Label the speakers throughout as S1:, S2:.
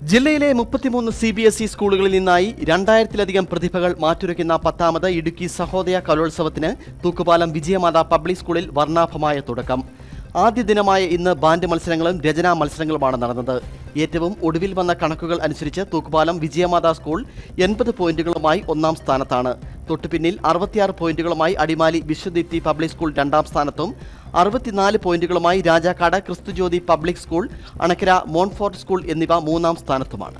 S1: ജില്ലയിലെ മുപ്പത്തിമൂന്ന് C B S E സ്കൂളുകളിൽ നിന്നായി രണ്ടായിരത്തിലധികം പ്രതിഭകൾ മാറ്റുരയ്ക്കുന്ന പത്താമത് ഇടുക്കി സഹോദയ കലോത്സവത്തിന് തൂക്കുപാലം വിജയമാത പബ്ലിക് സ്കൂളിൽ വർണാഭമായ തുടക്കം. ആദ്യ ദിനമായ ഇന്ന് ബാൻഡ് മത്സരങ്ങളും രചനാ മത്സരങ്ങളുമാണ് നടന്നത്. ഏറ്റവും ഒടുവിൽ വന്ന കണക്കുകൾ അനുസരിച്ച് തൂക്കുപാലം വിജയമാതാ സ്കൂൾ എൺപത് പോയിന്റുകളുമായി ഒന്നാം സ്ഥാനത്താണ്. തൊട്ടുപിന്നിൽ അറുപത്തിയാറ് പോയിന്റുകളുമായി അടിമാലി വിശ്വദീപ്തി പബ്ലിക് സ്കൂൾ രണ്ടാം സ്ഥാനത്തും അറുപത്തിനാല് പോയിന്റുകളുമായി Rajakkad Kristhujyothi public school Anakkara Montfort school എന്നിവ മൂന്നാം സ്ഥാനത്തുമാണ്.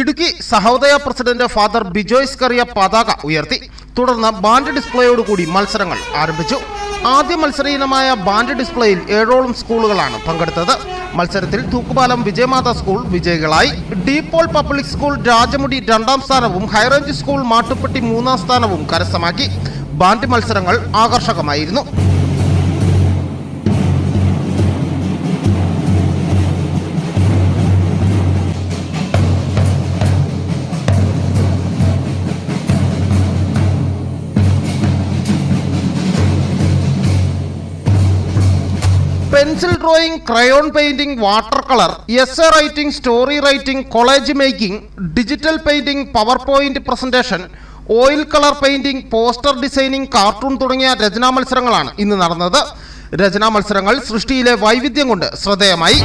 S2: ഇടുക്കി സഹോദയ പ്രസിഡന്റ് ഫാദർ ബിജോയ്സ് കറിയ പതാക ഉയർത്തി. തുടർന്ന് ബാൻഡ് ഡിസ്പ്ലേയോടുകൂടി മത്സരങ്ങൾ ആരംഭിച്ചു. ആദ്യ മത്സര ഇനമായ ബാൻഡ് ഡിസ്പ്ലേയിൽ ഏഴോളം സ്കൂളുകളാണ് പങ്കെടുത്തത്. മത്സരത്തിൽ തൂക്കുപാലം വിജയമാത സ്കൂൾ വിജയികളായി. ഡീപോൾ പബ്ലിക് സ്കൂൾ രാജമുടി രണ്ടാം സ്ഥാനവും ഹൈറേഞ്ച് സ്കൂൾ മാട്ടുപ്പെട്ടി മൂന്നാം സ്ഥാനവും കരസ്ഥമാക്കി. ബാൻഡ് മത്സരങ്ങൾ ആകർഷകമായിരുന്നു. Pencil drawing crayon painting water colour essay writing story writing collage making digital painting power point presentation oil colour painting poster designing cartoon തുടങ്ങിയ രചനാ മത്സരങ്ങളാണ് ഇന്ന് നടന്നത്. രചനാ മത്സരങ്ങൾ സൃഷ്ടിയിലെ വൈവിധ്യം കൊണ്ട് ശ്രദ്ധേയമായി.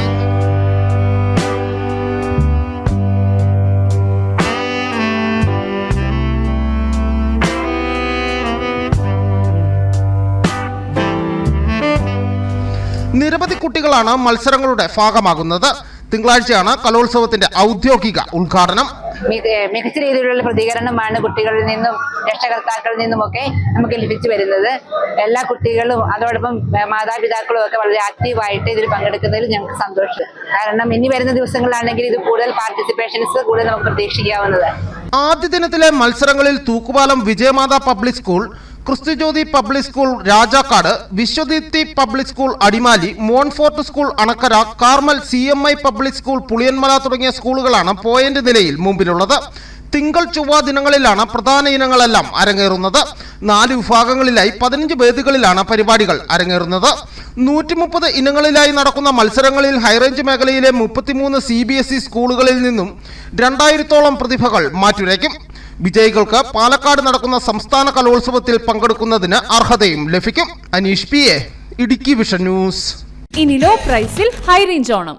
S2: നിരവധി കുട്ടികളാണ് മത്സരങ്ങളുടെ ഭാഗമാകുന്നത്. തിങ്കളാഴ്ചയാണ് കലോത്സവത്തിന്റെ ഔദ്യോഗിക ഉദ്ഘാടനം.
S3: മികച്ച രീതിയിലുള്ള പ്രതികരണമാണ് കുട്ടികളിൽ നിന്നും രക്ഷകർത്താക്കളിൽ നിന്നുമൊക്കെ നമുക്ക് ലഭിച്ചു വരുന്നത്. എല്ലാ കുട്ടികളും അതോടൊപ്പം മാതാപിതാക്കളും ഒക്കെ വളരെ ആക്റ്റീവായിട്ട് ഇതിൽ പങ്കെടുക്കുന്നതിൽ ഞങ്ങൾക്ക് സന്തോഷം. കാരണം ഇനി വരുന്ന ദിവസങ്ങളിലാണെങ്കിൽ ഇത് കൂടുതൽ പാർട്ടിസിപ്പേഷൻസ് കൂടുതൽ നമുക്ക് പ്രതീക്ഷിക്കാവുന്നത്.
S2: ആദ്യ ദിനത്തിലെ മത്സരങ്ങളിൽ Thookkupalam Vijayamatha public school Kristhujyothi public school Rajakkad Vishwadeepthi public school Adimali Montfort school Anakkara Carmel C public school Puliyanmala തുടങ്ങിയ സ്കൂളുകളാണ് പോയിന്റ് നിലയിൽ മുമ്പിലുള്ളത്. തിങ്കൾ ചൊവ്വ ദിനങ്ങളിലാണ് പ്രധാന ഇനങ്ങളെല്ലാം അരങ്ങേറുന്നത്. നാല് വിഭാഗങ്ങളിലായി പതിനഞ്ച് വേദികളിലാണ് പരിപാടികൾ അരങ്ങേറുന്നത്. നൂറ്റി മുപ്പത് ഇനങ്ങളിലായി നടക്കുന്ന മത്സരങ്ങളിൽ ഹൈറേഞ്ച് മേഖലയിലെ മുപ്പത്തിമൂന്ന് സി ബി എസ് ഇ സ്കൂളുകളിൽ നിന്നും രണ്ടായിരത്തോളം പ്രതിഭകൾ മാറ്റുരയ്ക്കും. വിജയികൾക്ക് പാലക്കാട് നടക്കുന്ന സംസ്ഥാന കലോത്സവത്തിൽ പങ്കെടുക്കുന്നതിന് അർഹതയും ലഭിക്കും. Aneesh P A Idukki vision news.
S4: ഇനി ലോ പ്രൈസിൽ ഹൈ റേഞ്ച് ഓണം.